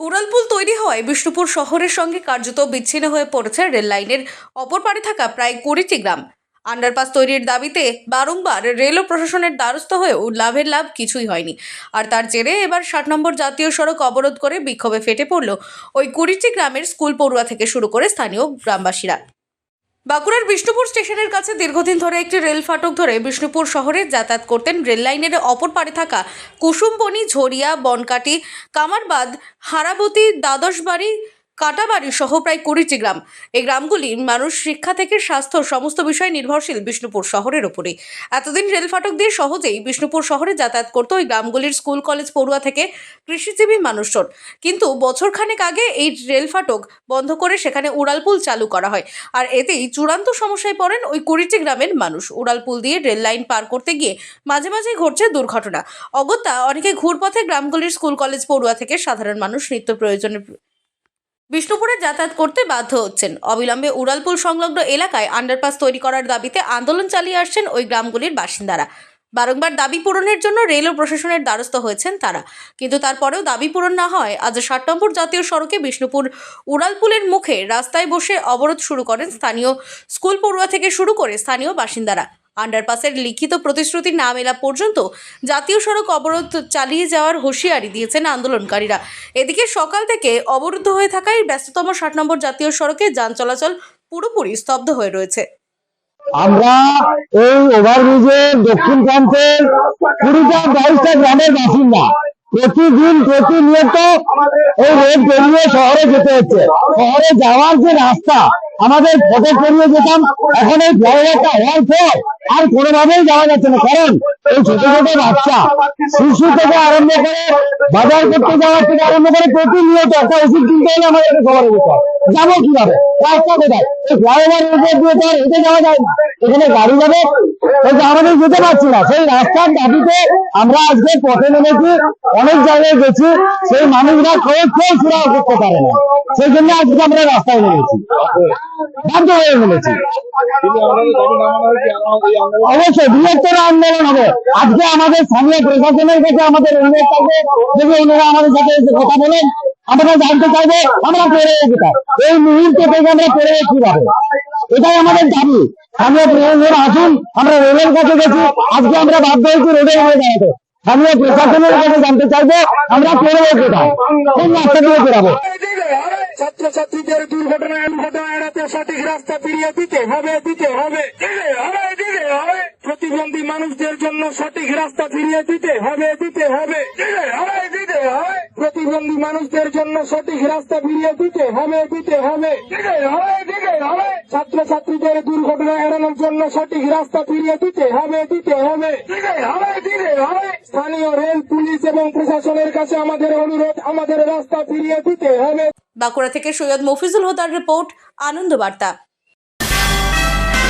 উড়ালপুল তৈরি হওয়ায় বিষ্ণুপুর শহরের সঙ্গে কার্যত বিচ্ছিন্ন হয়ে পড়েছে রেল লাইনের অপর পারে থাকা প্রায় কুড়িটি গ্রাম। আন্ডারপাস তৈরির দাবিতে বারংবার রেল ও প্রশাসনের দ্বারস্থ হয়েও লাভের লাভ কিছুই হয়নি। আর তার জেরে এবার ষাট নম্বর জাতীয় সড়ক অবরোধ করে বিক্ষোভে ফেটে পড়ল ওই কুড়িটি গ্রামের স্কুল পড়ুয়া থেকে শুরু করে স্থানীয় গ্রামবাসীরা। বাঁকুড়ার বিষ্ণুপুর স্টেশনের কাছে দীর্ঘদিন ধরে একটি রেল ফাটক ধরে বিষ্ণুপুর শহরে যাতায়াত করতেন রেল লাইনের অপর পারে থাকা কুসুমবনি ঝরিয়া বনকাটি কামারবাদ হারাবতী, দ্বাদশবাড়ি কাটাবাড়ি সহ প্রায় কুড়িটি গ্রাম। এই গ্রামগুলির মানুষ শিক্ষা থেকে স্বাস্থ্য সমস্ত বিষয়ে নির্ভরশীল বিষ্ণুপুর শহরের উপরে এতদিন রেল ফাটক দিয়ে সহজেই বিষ্ণুপুর শহরে যাতায়াত করতো ওই গ্রামগুলির স্কুল, কলেজ, পড়ুয়া থেকে কৃষিজীবী মানুষজন। কিন্তু বছরখানেক আগে এই রেল ফাটক বন্ধ করে সেখানে উড়ালপুল চালু করা হয়। আর এতেই চূড়ান্ত সমস্যায় পড়েন ওই কুড়িটি গ্রামের মানুষ। উড়ালপুল দিয়ে রেল লাইন পার করতে গিয়ে মাঝে মাঝে ঘটছে দুর্ঘটনা। অগত্যা অনেকে ঘুরপথে গ্রামগুলির স্কুল, কলেজ, পড়ুয়া থেকে সাধারণ মানুষ নিত্য প্রয়োজনে বিষ্ণুপুরে যাতায়াত করতে বাধ্য হচ্ছেন। অবিলম্বে উড়ালপুল সংলগ্ন এলাকায় আন্ডারপাস তৈরি করার দাবিতে আন্দোলন চালিয়ে আসছেন ওই গ্রামগুলির বাসিন্দারা। বারংবার দাবি পূরণের জন্য রেল ও প্রশাসনের দ্বারস্থ হয়েছেন তারা। কিন্তু তারপরেও দাবি পূরণ না হয়, আজ ষাট নম্বর জাতীয় সড়কে বিষ্ণুপুর উড়ালপুলের মুখে রাস্তায় বসে অবরোধ শুরু করেন স্থানীয় স্কুল পড়ুয়া থেকে শুরু করে স্থানীয় বাসিন্দারা। আন্ডারপাসের লিখিত প্রতিশ্রুতি না মেলা পর্যন্ত জাতীয় সড়ক অবরোধ চালিয়ে যাওয়ার হুঁশিয়ারি দিয়েছেন আন্দোলনকারীরা। এদিকে সকাল থেকে অবরুদ্ধ হয়ে থাকায় ব্যস্ততম ষাট নম্বর জাতীয় সড়কে যান চলাচল পুরোপুরি স্তব্ধ হয়ে রয়েছে। আমরা এই ওভারব্রিজের দক্ষিণ প্রান্তের কুড়িটা বাইশটা গ্রামের বাসিন্দা। প্রতিদিন প্রতিনিয়ত এই রোড পেরিয়ে শহরে যেতে হচ্ছে। শহরে যাওয়ার যে রাস্তা, আমাদের ফটো পেরিয়ে যেতাম, এখন এই ফ্লাইওভারটা হওয়ার পর আর কোনোভাবেই যাওয়া যাচ্ছে না। কারণ এই ছোট ছোট বাচ্চা শিশু থেকে আরম্ভ করে বাজার করতে যাওয়ার থেকে আরম্ভ করে প্রতিনিয়ত একটা ওষুধ কিনতে হলে আমাদের যেতে হয় যাব কীভাবে? রাস্তা কোথায়? এই ফ্লাইওভার উপর দিয়ে তো হেঁটে যাওয়া যায় না। এখানে গাড়ি যাবে আমাদের যেতে পারছি না। সেই রাস্তার দাবিতে আমরা আজকে পথে নেমেছি, অনেক জায়গায় গেছি, সেই মানুষরা কেউ কেউ সুরাহ করতে পারে না। সেই জন্য আজকে আমরা রাস্তায় নেমেছি। বাধ্য হয়ে অবশ্যই বৃহত্তর আন্দোলন হবে। আজকে আমাদের স্থানীয় প্রশাসনের কাছে আমাদের অনুরোধ থাকবে। যদি ওনারা আমাদের সাথে কথা বলেন, আমরা জানতে চাইব, আমরা কোথায় এই মুহূর্তে থেকে আমরা কীভাবে এটাই আমাদের দাবি। স্থানীয় প্রশাসন আসুন, আমরা রেলের কাছে গেছি। আজকে আমরা বাধ্য হয়েছি রোডে হয়ে দাঁড়াতে স্থানীয় প্রশাসনের কাছে জানতে চাইব, আমরা কোথায় কোন রাস্তা দিয়ে ছাত্রছাত্রীদের দুর্ঘটনা দুর্ঘটনা এড়াতে সঠিক রাস্তা ফিরিয়ে দিতে হবে দিতে হবে, দিতে প্রতিবন্ধী মানুষদের জন্য সঠিক রাস্তা ফিরিয়ে দিতে দিতে হবে দিতে হবে দিতে হবে। প্রতিবন্ধী মানুষদের জন্য সঠিক রাস্তা ফিরিয়ে দিতে হবে দিতে হবে। ছাত্রছাত্রীদের দুর্ঘটনা এড়ানোর জন্য সঠিক রাস্তা ফিরিয়ে দিতে হবে দিতে হবে। দিতে হবে দিতে হবে। স্থানীয় রেল পুলিশ এবং প্রশাসনের কাছে আমাদের অনুরোধ আমাদের রাস্তা ফিরিয়ে দিতে হবে। বাঁকুড়া থেকে সৈয়দ মফিজুল হোদার রিপোর্ট আনন্দ বার্তা।